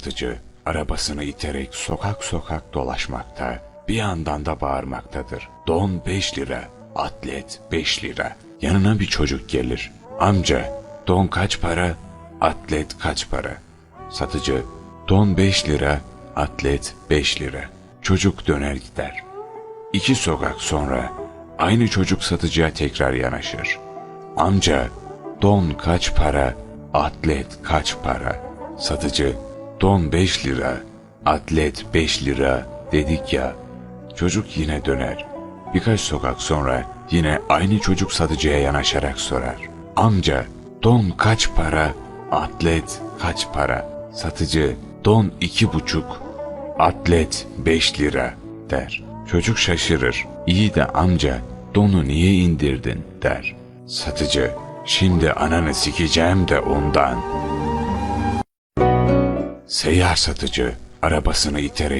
Satıcı arabasını iterek sokak sokak dolaşmakta, bir yandan da bağırmaktadır. Don 5 lira, atlet 5 lira. Yanına bir çocuk gelir. Amca, don kaç para, atlet kaç para? Satıcı, don 5 lira, atlet 5 lira. Çocuk döner gider. İki sokak sonra aynı çocuk satıcıya tekrar yanaşır. Amca, don kaç para, atlet kaç para? Satıcı, don 5 lira, atlet 5 lira dedik ya. Çocuk yine döner. Birkaç sokak sonra yine aynı çocuk satıcıya yanaşarak sorar. Amca, don kaç para, atlet kaç para? Satıcı, don iki buçuk, atlet 5 lira der. Çocuk şaşırır. İyi de amca donu niye indirdin der. Satıcı şimdi ananı sikeceğim de ondan. Seyyar satıcı arabasını iterek